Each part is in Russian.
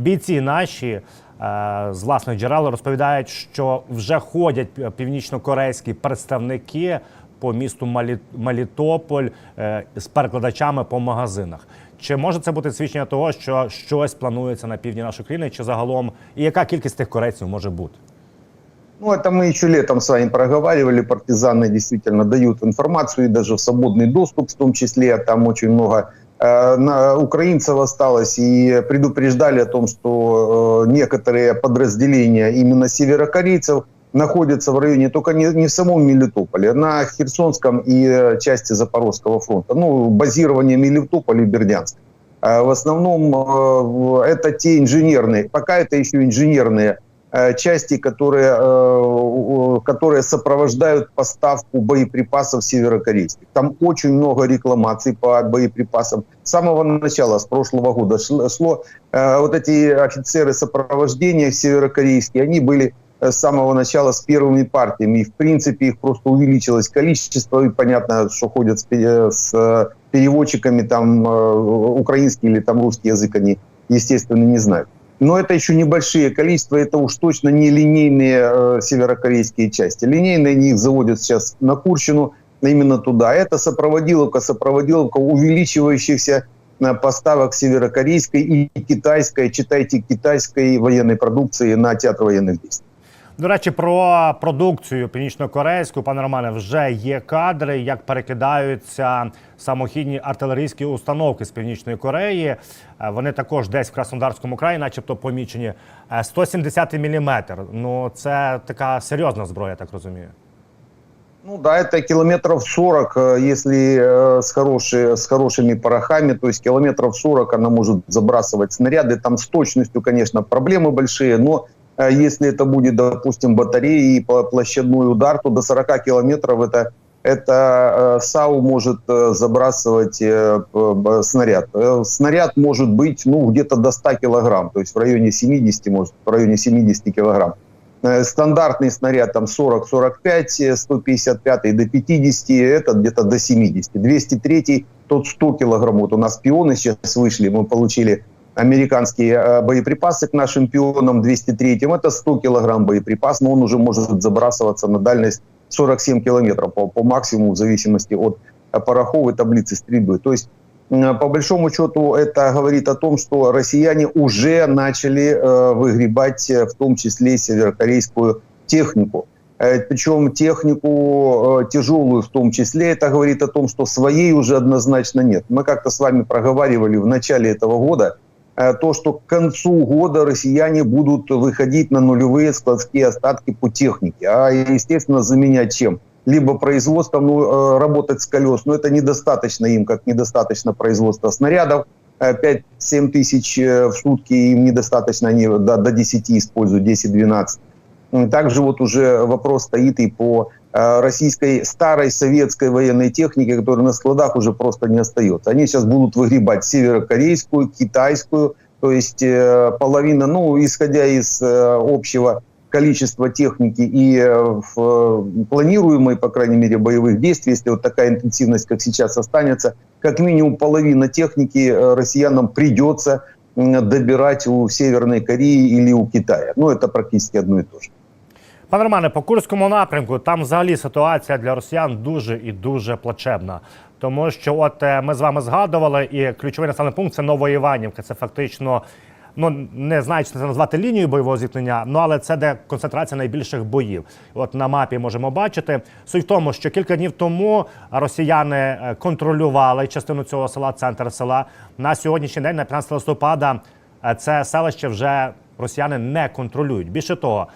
Бійці наші е, з власних джерел розповідають, що вже ходять північно-корейські представники по місту Малі... Мелітополь е, з перекладачами по магазинах. Чи може це бути свідчення того, що щось планується на півдні нашої країни, чи загалом і яка кількість тих корейців може бути? Ну, это мы еще летом с вами проговаривали. Партизаны действительно дают информацию, и даже в свободный доступ в том числе. Там очень много э, на- украинцев осталось. И предупреждали о том, что э, некоторые подразделения именно северокорейцев находятся в районе, только не, не в самом Мелитополе, на Херсонском и э, части Запорожского фронта. Ну, базирование Мелитополя и Бердянска. Э, В основном э, это те инженерные, пока это еще инженерные э, части, которые, э, которые сопровождают поставку боеприпасов северокорейских. Там очень много рекламаций по боеприпасам. С самого начала, с прошлого года шло, э, вот эти офицеры сопровождения северокорейские, они были э, с самого начала с первыми партиями. И, в принципе, их просто увеличилось количество. И понятно, что ходят с, с э, переводчиками, там, э, украинский или там русский язык они, естественно, не знают. Но это еще небольшие количества, это уж точно не линейные э, северокорейские части. Линейные они их заводят сейчас на Курщину, именно туда. Это сопроводиловка, сопроводиловка увеличивающихся э, поставок северокорейской и китайской, читайте, китайской военной продукции на театр военных действий. До речі, про продукцію північно-корейську, пане Романе, вже є кадри, як перекидаються самохідні артилерійські установки з північної Кореї. Е, Вони також десь в Краснодарському краї, начебто, помічені. Е, 170 мм. Ну це така серйозна зброя, я так розумію. Ну да, это километров 40, э, если э, с, хорошей, с хорошими порохами, то есть километров 40 она может забрасывать снаряды. Там с точностью, конечно, проблемы большие, но э, если это будет, допустим, батареи и площадной удар, то до 40 километров это, это э, САУ может э, забрасывать э, снаряд. Снаряд может быть ну, где-то до 100 килограмм, то есть в районе 70, может, в районе 70 килограмм. Стандартный снаряд там 40-45, э, 155 до 50, этот где-то до 70. 203 тот 100 килограмм. Вот у нас пионы сейчас вышли, мы получили американские э, боеприпасы к нашим пионам 203 это 100 килограмм боеприпас, но он уже может забрасываться на дальность 47 километров по, по максимуму в зависимости от э, пороховой таблицы стрельбы. То есть М, по большому счету это говорит о том, что россияне уже начали э, выгребать э, в том числе северокорейскую технику. Э, Причем технику э, тяжелую в том числе. Это говорит о том, что своей уже однозначно нет. Мы как-то с вами проговаривали в начале этого года, э, то, что к концу года россияне будут выходить на нулевые складские остатки по технике. А, естественно, заменять чем? Либо производством, ну, э, работать с колес, но это недостаточно им, как недостаточно производства снарядов. Э, 5-7 тысяч э, в сутки им недостаточно, они до, до 10 используют, 10-12. М, Также вот уже вопрос стоит и по э, российской старой советской военной технике, которая на складах уже просто не остается. Они сейчас будут выгребать северокорейскую, китайскую, то есть э, половина, ну, исходя из э, общего количества техники и э, в э, планируемой, по крайней мере, боевых действий, если вот такая интенсивность, как сейчас, останется, как минимум половина техники э, россиянам придется добирать у Северной Кореи или у Китая. Ну, это практически одно и то же. Пане Романе, по Курському напрямку там взагалі ситуація для росіян дуже і дуже плачевна. Тому що, от е, ми з вами згадували, і ключовий населений пункт це Новоіванівка. Це фактично, ну не знаю, чи це назвати лінією бойового зіткнення, ну але це де концентрація найбільших боїв. От на мапі можемо бачити. Суть в тому, що кілька днів тому росіяни е, контролювали частину цього села, центр села. На сьогоднішній день, на 15 листопада, е, це селище вже росіяни не контролюють. Більше того.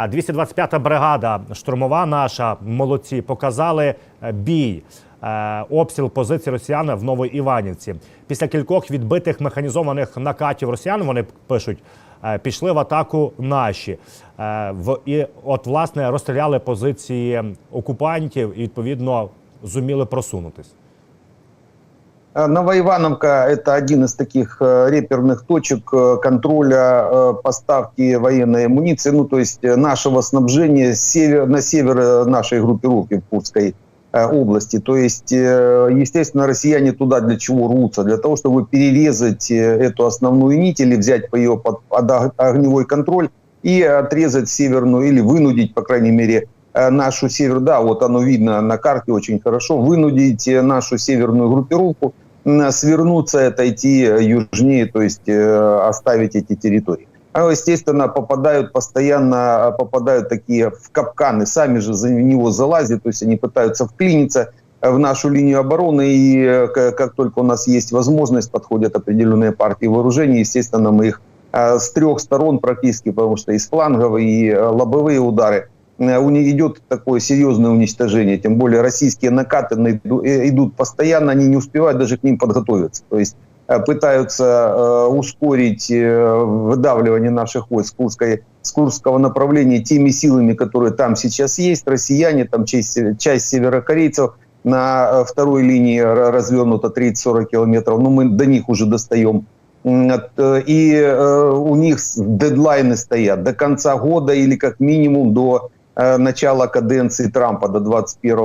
А 225-та бригада штурмова наша молодці показали е, бій. е, Обстріл позицій росіян в Новоіванівці. Після кількох відбитих механізованих накатів росіян вони пишуть, е, пішли в атаку наші. І от власне розстріляли позиції окупантів і відповідно зуміли просунутись. Э, Новоивановка – это один из таких э, реперных точек э, контроля поставки военной амуниции, ну, то есть нашего снабжения север, на север нашей группировки в Курской области. То есть, естественно, россияне туда для чего рвутся? Для того, чтобы перерезать эту основную нить или взять по ее под, под ог- огневой контроль и отрезать северную или вынудить, по крайней мере, нашу север, да, вот оно видно на карте очень хорошо, вынудить э, нашу северную группировку свернуться, отойти э, южнее, то есть э, оставить эти территории. А, естественно, попадают постоянно, э, попадают такие в капканы, сами же за него залазят, то есть они пытаются вклиниться э, в нашу линию обороны, и э, как только у нас есть возможность, подходят определенные партии вооружений, естественно, мы их э, с трех сторон практически, потому что и с флангов, и э, лобовые удары, э, идет такое серьезное уничтожение, тем более российские накаты э, идут постоянно, они не успевают даже к ним подготовиться. То есть э, пытаются э, ускорить э, выдавливание наших войск с, Курской, с Курского направления теми силами, которые там сейчас есть. Россияне, там часть, часть северокорейцев на э, второй линии р- развернута 30-40 километров, но мы до них уже достаем. Э, И э, у них дедлайны стоят до конца года или как минимум до э, начала каденции Трампа до 21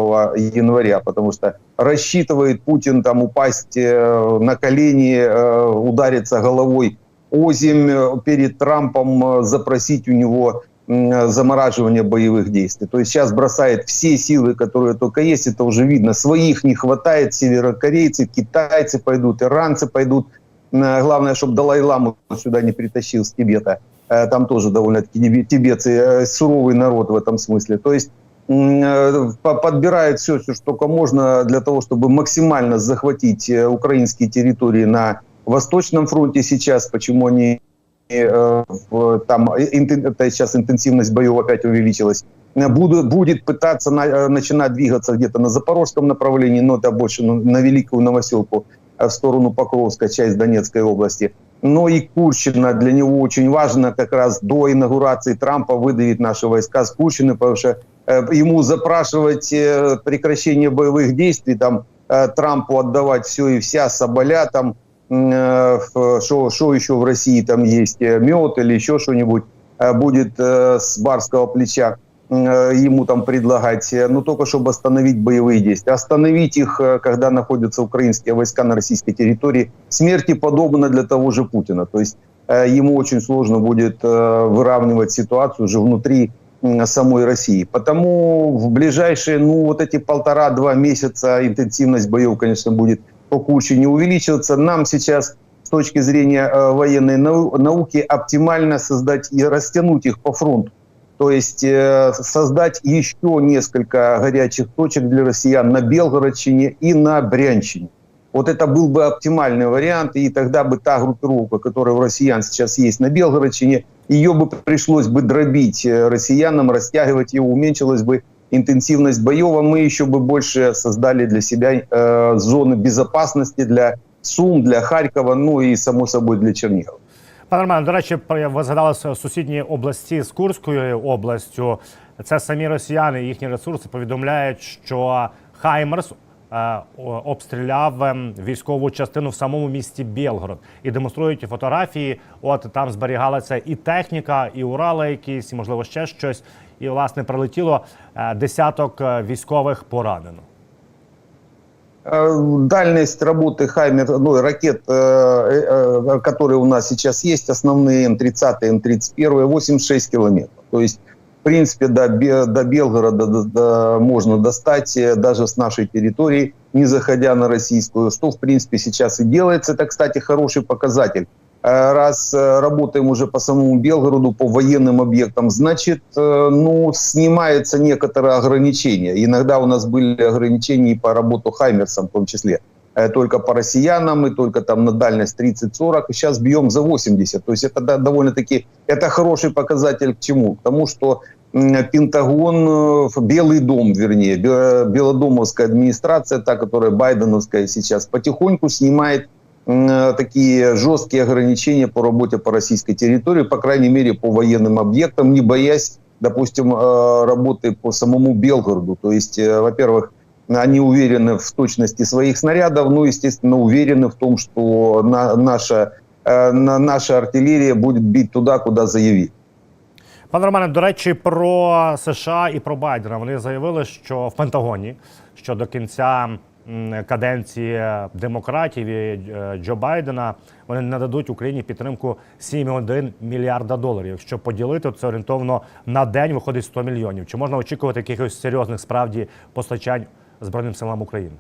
января, потому что рассчитывает Путин там упасть э, на колени, э, удариться головой о землю перед Трампом, э, запросить у него замораживание боевых действий. То есть сейчас бросает все силы, которые только есть, это уже видно. Своих не хватает, северокорейцы, китайцы пойдут, иранцы пойдут. Э, Главное, чтобы Далай-Ламу сюда не притащил с Тибета. Э, Там тоже довольно-таки тибе- тибетцы э, суровый народ в этом смысле. То есть э, по- подбирает все, что только можно для того, чтобы максимально захватить украинские территории на Восточном фронте сейчас. Почему они там сейчас интенсивность боев опять увеличилась. Э, Буду- будет пытаться на- начинать двигаться где-то на запорожском направлении, но это больше на, Великую Новоселку в сторону Покровска, часть Донецкой области. Но и Курщина для него очень важно. Как раз до инаугурации Трампа выдавить наши войска с Курщины, потому что э, ему запрашивать э, прекращение боевых действий, там э, Трампу отдавать все и вся, Соболя там, что еще в России там есть, мед или еще что-нибудь будет с барского плеча ему там предлагать, э, но только чтобы остановить боевые действия. Остановить их, э, когда находятся украинские войска на российской территории, смерти подобно для того же Путина. То есть э, ему очень сложно будет э, выравнивать ситуацию уже внутри самой России. Потому в ближайшие, ну, вот эти полтора-два месяца интенсивность боев, конечно, будет по Курчине увеличиваться. Нам сейчас с точки зрения э, военной нау- науки оптимально создать и растянуть их по фронту. То есть э, создать еще несколько горячих точек для россиян на Белгородчине и на Брянщине. Вот это был бы оптимальный вариант, и тогда бы та группировка, которая у россиян сейчас есть на Белгородчине, ее бы пришлось бы дробить э, россиянам, растягивать ее, уменьшилась бы интенсивность боев, а мы еще бы больше создали для себя э, зоны безопасности для Сум, для Харькова, ну и, само собой, для Чернигова. Пане Романе, до речі, ви згадали сусідні області з Курською областю. Це самі росіяни, їхні ресурси повідомляють, що Хаймерс е, обстріляв ем, військову частину в самому місті Білгород і демонструють фотографії. От там зберігалася і техніка, і Урали якісь, і можливо ще щось. І власне прилетіло е, десяток е, військових поранено. Э, Дальность работы Хаймер, ну, ракет, э, э, которые у нас сейчас есть, основные М-30, М-31, 86 километров. То есть, в принципе, до, до Белгорода до- до- можно достать даже с нашей территории, не заходя на российскую, что, в принципе, сейчас и делается. Это, кстати, хороший показатель. Э, Раз э, работаем уже по самому Белгороду, по военным объектам, значит, э, ну, снимается некоторые ограничения. Иногда у нас были ограничения и по работу Хаймерсом в том числе. Только по россиянам, и только там на дальность 30-40, и сейчас бьем за 80. То есть это довольно-таки, это хороший показатель к чему? К тому, что Пентагон, Белый дом, вернее, Бе- Белодомовская администрация, та, которая байденовская сейчас, потихоньку снимает такие жесткие ограничения по работе по российской территории, по крайней мере, по военным объектам, не боясь, допустим, э, работы по самому Белгороду. То есть, э, во-первых, они уверены в точности своих снарядов, ну, естественно, уверены в том, что на- наша, э, на- наша артиллерия будет бить туда, куда заявит. Пане Романе, до речі, про США і про Байдена. Вони заявили, що в Пентагоні, що до кінця м, каденції демократів і е, Джо Байдена вони нададуть Україні підтримку 7,1 мільярда доларів. Якщо поділити, то це орієнтовно на день виходить 100 мільйонів. Чи можна очікувати якихось серйозних справді постачань Збройним силам України?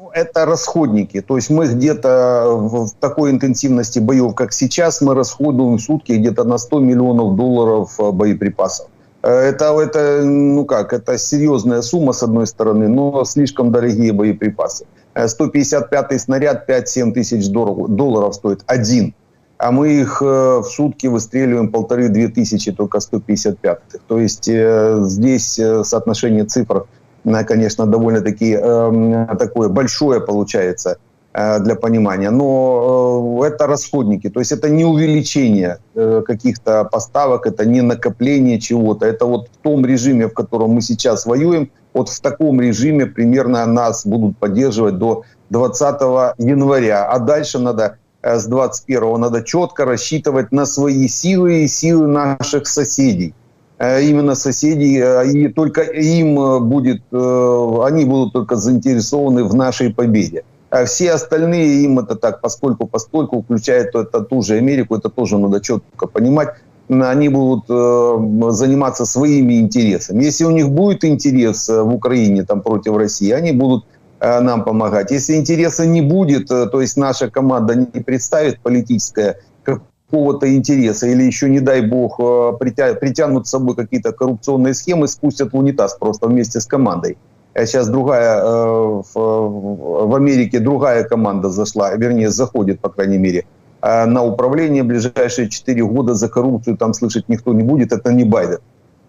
Ну, Это расходники. То есть мы где-то в в такой интенсивности боев, как сейчас, мы расходуем в сутки где-то на 100 миллионов долларов э, боеприпасов. Э, Это, это, ну как, это серьезная сумма, с одной стороны, но слишком дорогие боеприпасы. Э, 155-й снаряд 5-7 тысяч долларов стоит один. А мы их э, в сутки выстреливаем полторы-две тысячи только 155-х. То есть э, здесь э, соотношение цифр э, конечно, довольно-таки эм, такое большое получается э, для понимания. Но э, это расходники, то есть это не увеличение э, каких-то поставок, это не накопление чего-то. Это вот в том режиме, в котором мы сейчас воюем, вот в таком режиме примерно нас будут поддерживать до 20 января. А дальше надо э, с 21 надо четко рассчитывать на свои силы и силы наших соседей э, именно соседей, э, и только им э, будет, э, они будут только заинтересованы в нашей победе. А все остальные им это так, поскольку, поскольку, включая то- это ту же Америку, это тоже надо четко понимать, они будут э, заниматься своими интересами. Если у них будет интерес э, в Украине там, против России, они будут э, нам помогать. Если интереса не будет, э, то есть наша команда не представит политическое какого-то интереса или еще, не дай бог, э, притя- притянут с собой какие-то коррупционные схемы, спустят в унитаз просто вместе с командой. Сейчас другая, э, в, Америке другая команда зашла, вернее, заходит, по крайней мере, э, на управление ближайшие 4 года. За коррупцию там слышать никто не будет, это не Байден.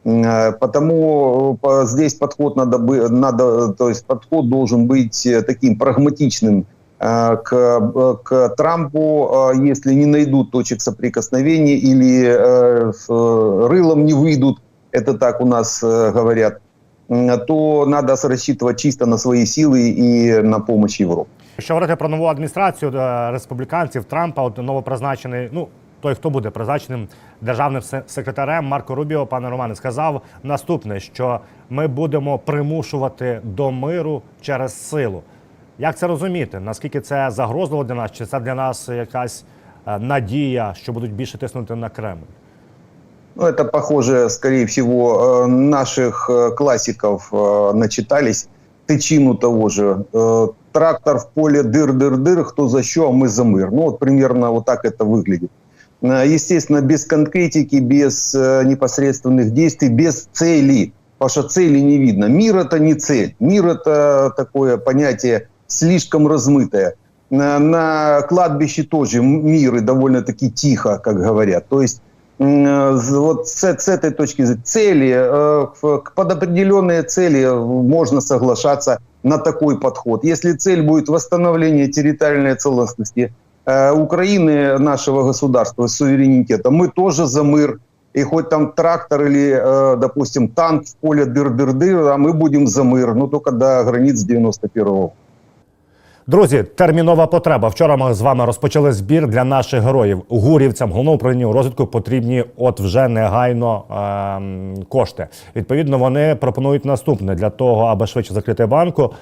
Э, Потому по- здесь подход надо, бы- надо, то есть подход должен быть таким прагматичным к, к Трампу, если не найдут точек соприкосновения или рылом не выйдут, это так у нас говорят, то надо рассчитывать чисто на свои силы и на помощь Европы. Якщо говорити про нову адміністрацію е, республіканців Трампа, от новопризначений, ну той, хто буде призначеним державним се- секретарем Марко Рубіо, пане Романе, сказав наступне: що ми будемо примушувати до миру через силу. Як це розуміти? Наскільки це загрозливо для нас? Чи це для нас якась е, надія, що будуть більше тиснути на Кремль? Ну, это похоже, скорее всего, э, наших э, классиков э, начитались. Тычину того же. Трактор в поле дыр-дыр-дыр, кто за что, а мы за мир. Ну, вот примерно вот так это выглядит. Естественно, без конкретики, без непосредственных действий, без цели. Потому что цели не видно. Мир это не цель. Мир это такое понятие слишком размытое. На, на кладбище тоже мир и довольно-таки тихо, как говорят. То есть вот с, с этой точки зрения цели, э, в- к- под определенные цели э, можно соглашаться на такой подход. Если цель будет восстановление территориальной целостности э, Украины, нашего государства, суверенитета, мы тоже за мир. И хоть там трактор или, э, допустим, танк в поле дыр-дыр-дыр, а мы будем за мир, но только до границ 91-го года. Друзі, термінова потреба. Вчора ми з вами розпочали збір для наших героїв. Гурівцям головному управлінню розвитку потрібні от вже негайно ем, кошти. Відповідно, вони пропонують наступне для того, аби швидше закрити банку.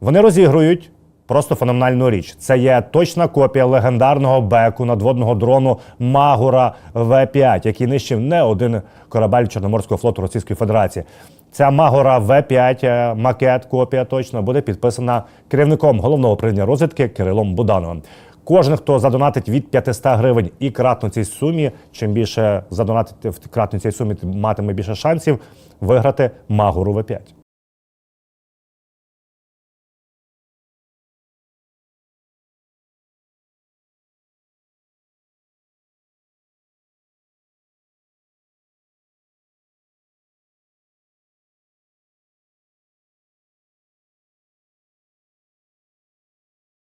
Вони розігрують просто феноменальну річ. Це є точна копія легендарного беку надводного дрону Магура В5, який нищив не один корабель Чорноморського флоту Російської Федерації. Ця Магора В5, е, макет, копія точно буде підписана керівником головного управління розвідки Кирилом Будановим. Кожен, хто задонатить від 500 гривень і кратно цій сумі, чим більше задонатити в кратно цій сумі, матиме більше шансів виграти Магору В5.